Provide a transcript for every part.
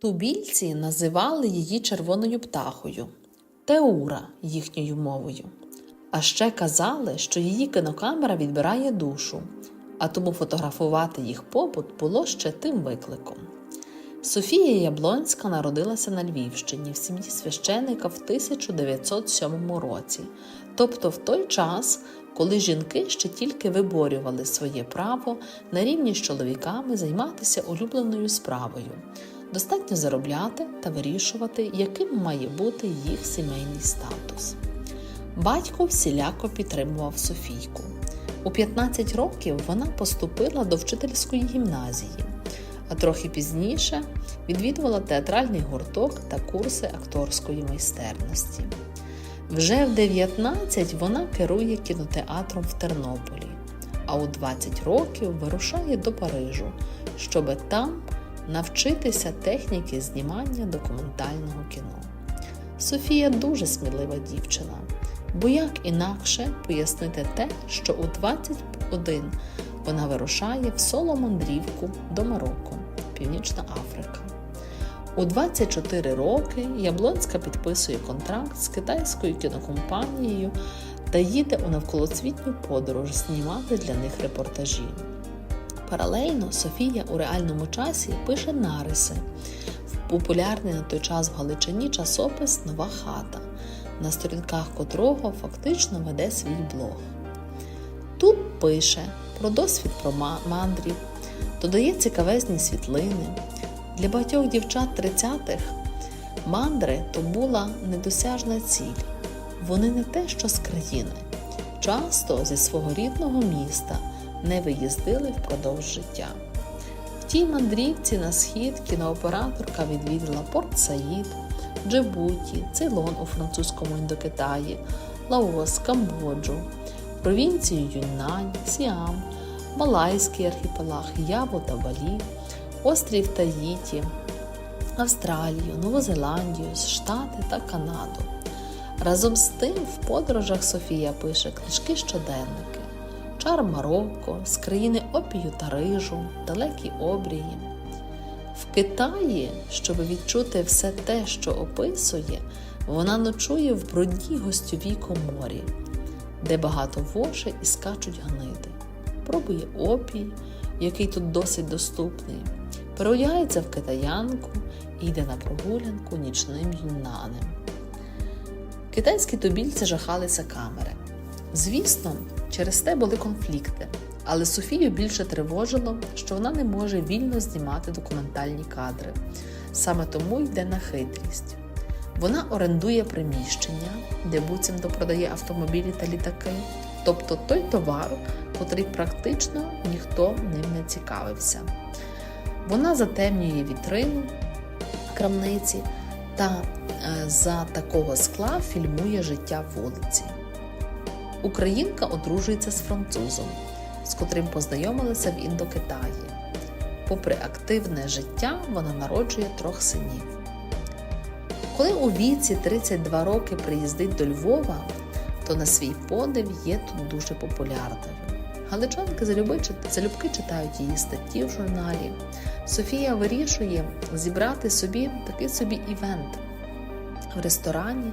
Тубільці називали її червоною птахою, Теура їхньою мовою. А ще казали, що її кінокамера відбирає душу, а тому фотографувати їх побут було ще тим викликом. Софія Яблонська народилася на Львівщині в сім'ї священика в 1907 році, тобто в той час, коли жінки ще тільки виборювали своє право на рівні з чоловіками займатися улюбленою справою, достатньо заробляти та вирішувати, яким має бути їх сімейний статус. Батько всіляко підтримував Софійку. У 15 років вона поступила до вчительської гімназії, а трохи пізніше відвідувала театральний гурток та курси акторської майстерності. Вже в 19 вона керує кінотеатром в Тернополі, а у 20 років вирушає до Парижу, щоби там навчитися техніки знімання документального кіно. Софія дуже смілива дівчина, бо як інакше пояснити те, що у 21 вона вирушає в соло-мандрівку до Марокко, Північна Африка. У 24 роки Яблонська підписує контракт з китайською кінокомпанією та їде у навколосвітню подорож знімати для них репортажі. Паралельно Софія у реальному часі пише нариси в популярний на той час в Галичині часопис Нова хата, на сторінках котрого фактично веде свій блог. Тут пише про досвід про мандрів, додає цікавезні світлини. Для багатьох дівчат 30-х мандри то була недосяжна ціль. Вони не те, що з країни, часто зі свого рідного міста не виїздили впродовж життя. В тій мандрівці на схід кінооператорка відвідала Порт Саїд, Джибуті, Цейлон у французькому Індокитаї, Лаос, Камбоджу, провінцію Юньнань, Сіам, Малайський архіпелаг, Яво та Балі, острів Таїті, Австралію, Нову Зеландію, Штати та Канаду. Разом з тим в подорожах Софія пише книжки щоденники, Чар Марокко, з країни опію та рижу, далекі обрії. В Китаї, щоб відчути все те, що описує, вона ночує в брудній гостьовій коморі, де багато вошей і скачуть гниди. Пробує опій, який тут досить доступний, переодягається в китаянку і йде на прогулянку нічним юннанем. Китайські тубільці жахалися камери. Звісно, через те були конфлікти, але Софію більше тривожило, що вона не може вільно знімати документальні кадри. Саме тому йде на хитрість. Вона орендує приміщення, де буцімто продає автомобілі та літаки, тобто той товар, котрий практично ніхто ним не цікавився. Вона затемнює вітрину крамниці та е, за такого скла фільмує життя вулиці. Українка одружується з французом, з котрим познайомилася в Індокитаї. Попри активне життя, вона народжує трьох синів. Коли у віці 32 роки приїздить до Львова, то на свій подив є тут дуже популярною. Галичанки залюбки читають її статті в журналі. Софія вирішує зібрати собі такий собі івент в ресторані,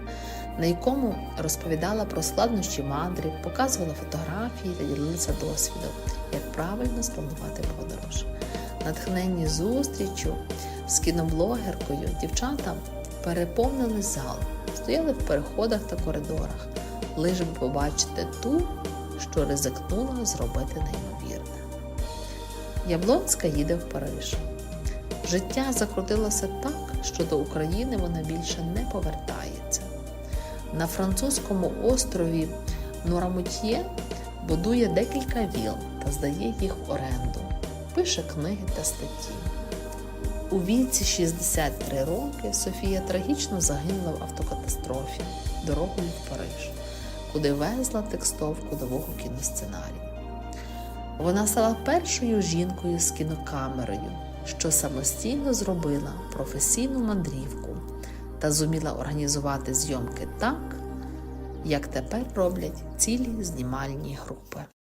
на якому розповідала про складнощі мандрів, показувала фотографії та ділилася досвідом, як правильно спланувати подорож. Натхненні зустрічю з кіноблогеркою дівчата переповнили зал, стояли в переходах та коридорах, лише би побачити ту, що ризикнула зробити неймовірне. Яблонська їде в Париж. Життя закрутилося так, що до України вона більше не повертається. На французькому острові Нурамутьє будує декілька віл та здає їх оренду, пише книги та статті. У віці 63 роки Софія трагічно загинула в автокатастрофі дорогою в Париж, куди везла текстовку нового кіносценарію. Вона стала першою жінкою з кінокамерою, що самостійно зробила професійну мандрівку та зуміла організувати зйомки так, як тепер роблять цілі знімальні групи.